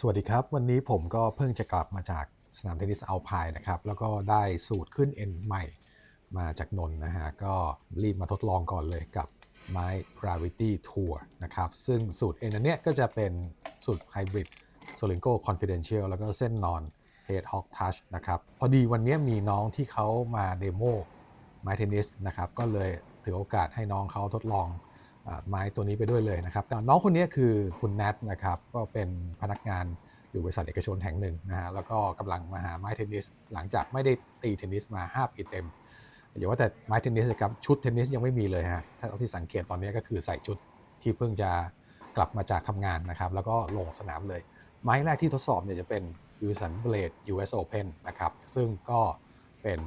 สวัสดีครับ วันนี้ผมก็เพิ่งจะกลับมาจากสนามเทนนิสอัลพายนะครับ แล้วก็ได้สูตรขึ้นเอ็นใหม่มาจากนนนะฮะ ก็รีบมาทดลองก่อนเลยกับไม้ Gravity Tour นะครับ ซึ่งสูตรเอ็นอันเนี้ยก็จะเป็นสูตรไฮบริด s o l i n g o Confidential แล้วก็เส้นนอน Head Hawk Touch นะครับ พอดีวันนี้มีน้องที่เขามาเดโมไม้เทนนิสนะครับ ก็เลยถือโอกาสให้น้องเขาทดลอง ไม้ตัวนี้ไปด้วยเลยนะครับแต่น้องคนนี้คือคุณแนทนะครับก็เป็นพนักงานอยู่บริษัทเอกชนแห่งหนึ่งนะฮะแล้วก็กำลังมาหาไม้เทนนิส หลังจากไม่ได้ตีเทนนิสมา 5 ปีเต็มอย่าว่าแต่ไม้เทนนิสนะครับชุดเทนนิสยังไม่มีเลยฮะถ้าเอาที่สังเกตตอนนี้ก็คือใส่ชุดที่เพิ่งจะกลับมาจากทำงานนะครับแล้วก็ลงสนามเลย ไม้แรกที่ทดสอบเนี่ยจะเป็น Wilson Blade US Open นะครับซึ่งก็เป็น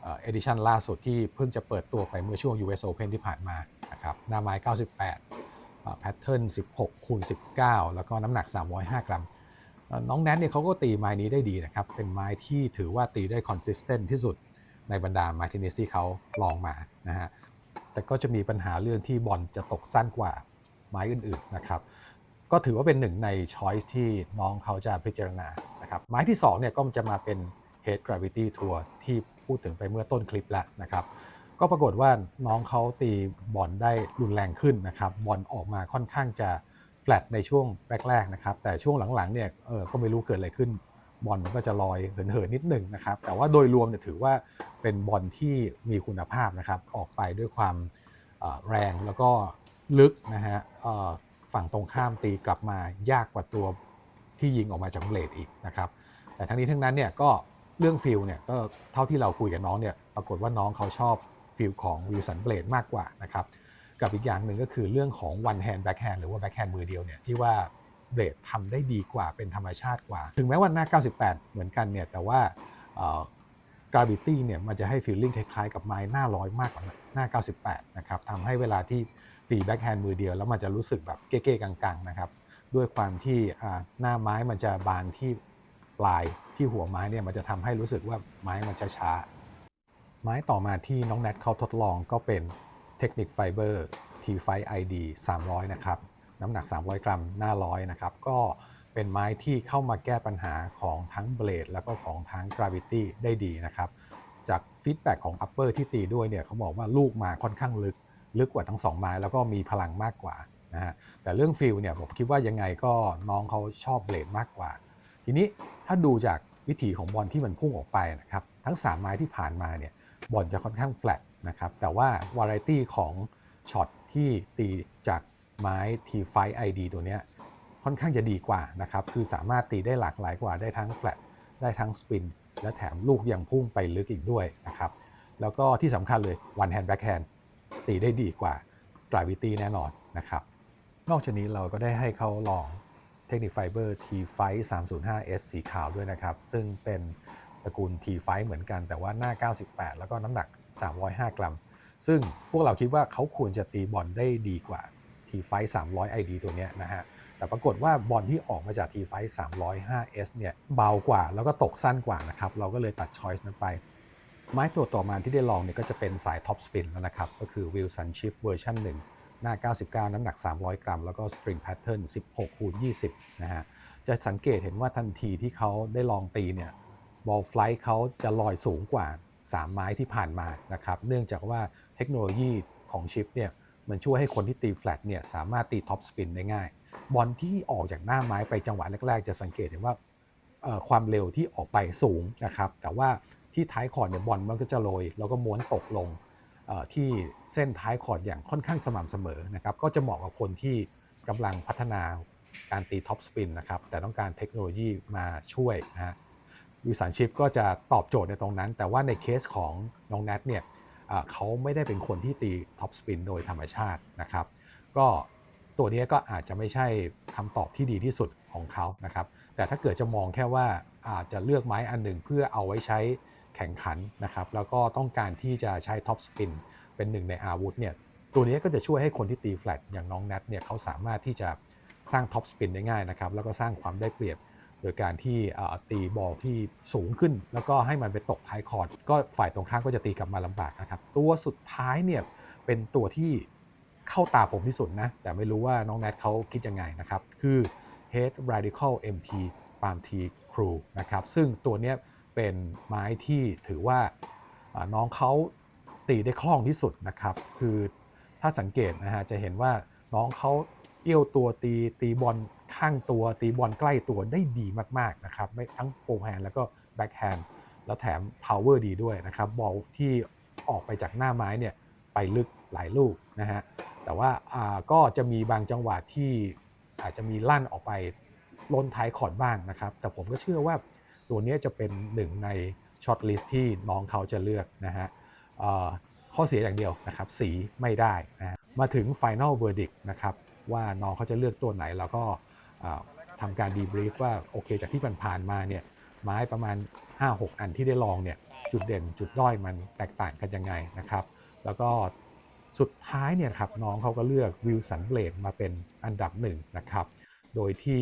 เอ่อ edition ล่าสุดที่เพิ่งจะเปิดตัวไปเมื่อช่วง US Open ที่ผ่านมา นะครับหน้าไม้ 98แพทเทิร์น16คูณ19 แล้วก็น้ำหนัก 305 กรัม น้องแนทเนี่ยเขาก็ตีไม้นี้ได้ดีนะครับ เป็นไม้ที่ถือว่าตีได้ consistent ที่สุดในบรรดาไม้เทนนิสที่เขาลองมานะฮะแต่ก็จะมีปัญหาเรื่องที่บอลจะตกสั้นกว่าไม้อื่นๆนะครับก็ถือว่าเป็นหนึ่งใน choice ที่น้องเขาจะพิจารณานะครับไม้ที่2เนี่ยก็จะมาเป็น Head Gravity Tour ที่พูดถึงไปเมื่อต้นคลิปแล้วนะครับ ก็ปรากฏว่าน้องเขาตีบอลได้รุนแรงขึ้นนะครับบอลออกมาค่อนข้างจะ flat ในช่วงแรกๆนะครับแต่ช่วงหลังๆเนี่ยเออก็ไม่รู้เกิดอะไรขึ้นบอลมันก็จะลอยเหินๆนิดหนึ่งนะครับแต่ว่าโดยรวมเนี่ยถือว่าเป็นบอลที่มีคุณภาพนะครับออกไปด้วยความแรงแล้วก็ลึกนะฮะฝั่งตรงข้ามตีกลับมายากกว่าตัวที่ยิงออกมาจากเบลดอีกนะครับแต่ทั้งนี้ทั้งนั้นเนี่ยก็เรื่องฟิลเนี่ยก็เท่าที่เราคุยกับน้องเนี่ยปรากฏว่าน้องเขาชอบ ฟิลของวิลสันเบลดมากกว่านะครับกับอีกอย่างหนึ่งก็คือเรื่องของ one hand back hand หรือว่า back hand มือเดียวเนี่ยที่ว่าเบลดทำได้ดีกว่าเป็นธรรมชาติกว่า ถึงแม้ว่าหน้า 98 เหมือนกันเนี่ยแต่ว่าเอ่อ gravity เนี่ยมันจะให้ feeling คล้ายๆกับไม้หน้าร้อยมากกว่าหน้า 98 นะครับทำให้เวลาที่ตี back hand มือเดียวแล้วมันจะรู้สึกแบบเก้ๆกังๆนะครับด้วยความที่หน้าไม้มันจะบานที่ปลายที่หัวไม้เนี่ยมันจะทำให้รู้สึกว่าไม้มันช้าๆ ไม้ต่อมาที่น้องแนทเขาทดลองก็เป็นเทคนิคไฟเบอร์ T5 ID 300 นะครับ น้ำหนัก 300 กรัมหน้าร้อยนะครับ ก็เป็นไม้ที่เข้ามาแก้ปัญหาของทั้งเบลดแล้วก็ของทั้ง Gravity ได้ดีนะครับ จากฟีดแบ็กของ Upper ที่ตีด้วยเนี่ยเขาบอกว่าลูกมาค่อนข้างลึก ลึกกว่าทั้ง2ไม้แล้วก็มีพลังมากกว่านะฮะแต่เรื่องฟิลเนี่ยผมคิดว่ายังไงก็น้องเขาชอบเบลดมากกว่า ทีนี้ถ้าดูจากวิถีของบอลที่มันพุ่งออกไปนะครับ ทั้ง 3 ไม้ที่ผ่านมาเนี่ย บอลจะค่อนข้างแฟลตนะครับ แต่ว่าวาไรตี้ของช็อตที่ตีจากไม้ T5 ID ตัวนี้ค่อนข้างจะดีกว่านะครับ คือสามารถตีได้หลากหลายกว่าได้ทั้งแฟลตได้ทั้งสปิน และแถมลูกยังพุ่งไปลึกอีกด้วยนะครับ แล้วก็ที่สำคัญเลย one hand back hand ตีได้ดีกว่า gravity แน่นอนนะครับ นอกจากนี้เราก็ได้ให้เขาลองเทคนิคไฟเบอร์ T5 305S สีขาวด้วยนะครับ ซึ่งเป็น ตระกูล T5 เหมือนกันแต่ว่าหน้า 98 แล้วก็น้ำหนัก 305 กรัม ซึ่งพวกเราคิดว่าเขาควรจะตีบอลได้ดีกว่า T5 300 ID ตัวเนี้ยนะฮะ แต่ปรากฏว่าบอลที่ออกมาจาก T5 305S เนี่ยเบากว่าแล้วก็ตกสั้นกว่านะครับ เราก็เลยตัดช้อยส์นั้นไป ไม้ตัวต่อมาที่ได้ลองเนี่ยก็จะเป็นสายท็อปสปินแล้วนะครับ ก็คือ Wilson Shift เวอร์ชัน1หน้า 99 น้ำหนัก 300 กรัม แล้วก็ String Pattern 16คูณ20 นะฮะ จะสังเกตเห็นว่าทันทีที่เขาได้ลองตีเนี่ย บอลไฟล์เขาจะลอยสูงกว่า 3 ไม้ที่ผ่านมานะครับเนื่องจากว่าเทคโนโลยีของชิฟเนี่ยมันช่วยให้คนที่ตีแฟลตเนี่ยสามารถตีท็อปสปินได้ง่าย บอลที่ออกจากหน้าไม้ไปจังหวะแรกๆ จะสังเกตเห็นว่าความเร็วที่ออกไปสูงนะครับ แต่ว่าที่ท้ายคอร์ดเนี่ยบอลมันก็จะโรยแล้วก็ม้วนตกลงที่เส้นท้ายคอร์ดอย่างค่อนข้างสม่ำเสมอนะครับก็จะเหมาะกับคนที่กำลังพัฒนาการตีท็อปสปินนะครับแต่ต้องการเทคโนโลยีมาช่วยนะฮะ วิสันชิฟก็จะตอบโจทย์ในตรงนั้น แต่ว่าในเคสของน้องแนทเนี่ยเอ่อเขาไม่ได้เป็นคนที่ตีท็อปสปินโดยธรรมชาตินะครับ ก็ตัวนี้ก็อาจจะไม่ใช่คำตอบที่ดีที่สุดของเขานะครับ แต่ถ้าเกิดจะมองแค่ว่าอาจจะเลือกไม้อันหนึ่งเพื่อเอาไว้ใช้แข่งขันนะครับ แล้วก็ต้องการที่จะใช้ท็อปสปินเป็นหนึ่งในอาวุธเนี่ย ตัวนี้ก็จะช่วยให้คนที่ตีแฟลตอย่างน้องแนทเนี่ยเขาสามารถที่จะสร้างท็อปสปินได้ง่ายนะครับ แล้วก็สร้างความได้เปรียบ โดยการที่ตีบอลที่สูงขึ้น แล้วก็ให้มันไปตกท้ายคอร์ดก็ฝ่ายตรงข้ามก็จะตีกลับมาลำบากนะครับ ตัวสุดท้ายเนี่ยเป็นตัวที่เข้าตาผมที่สุดนะ แต่ไม่รู้ว่าน้องแนทเขาคิดยังไงนะครับ คือ Head Radical MP Palm T Crew นะครับ ซึ่งตัวเนี้ยเป็นไม้ที่ถือว่าน้องเขาตีได้คล่องที่สุดนะครับ คือถ้าสังเกตนะฮะจะเห็นว่าน้องเขา เอี้ยวตัวตีตีบอลข้างตัวตีบอลใกล้ตัวได้ดีมากๆนะครับไม่ทั้งโฟร์แฮนด์แล้วก็แบ็คแฮนด์แล้วแถม power ดีด้วยนะครับบอลที่ออกไปจากหน้าไม้เนี่ยไปลึกหลายลูกนะฮะแต่ว่าก็จะมีบางจังหวะที่อาจจะมีลั่นออกไปล้นท้ายคอดบ้างนะครับ แต่ผมก็เชื่อว่าตัวนี้จะเป็นหนึ่งในช็อตลิสต์ที่น้องเขาจะเลือกนะฮะข้อเสียอย่างเดียวนะครับ สีไม่ได้นะฮะมาถึง Final Verdict นะครับ ว่าน้องเขาจะเลือกตัวไหน แล้วก็อ่าทำการดีบรีฟว่าโอเค จากที่ผ่านๆมาเนี่ยไม้ประมาณ 5-6 อันที่ได้ลองเนี่ยจุดเด่นจุดด้อยมันแตกต่างกันยังไงนะครับ แล้วก็สุดท้ายเนี่ยครับน้องเขาก็เลือกวิลสันเบลดมาเป็นอันดับหนึ่งนะครับโดยที่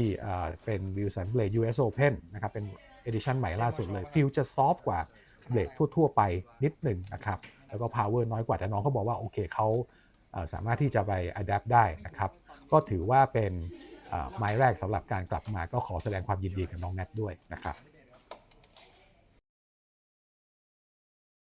เป็นวิลสันเบลด US Open นะครับเป็นเอดิชันใหม่ล่าสุดเลยฟิลจะซอฟต์กว่าเบลดทั่ว ๆ ไปนิดหนึ่งนะครับแล้วก็ power น้อยกว่าแต่น้องเขาบอกว่าโอเคเขา สามารถที่จะไป adapt ได้นะครับ ก็ถือว่าเป็นเอ่อไม้แรกสำหรับการกลับมาก็ขอแสดงความยินดีกับน้องแนทด้วยนะครับ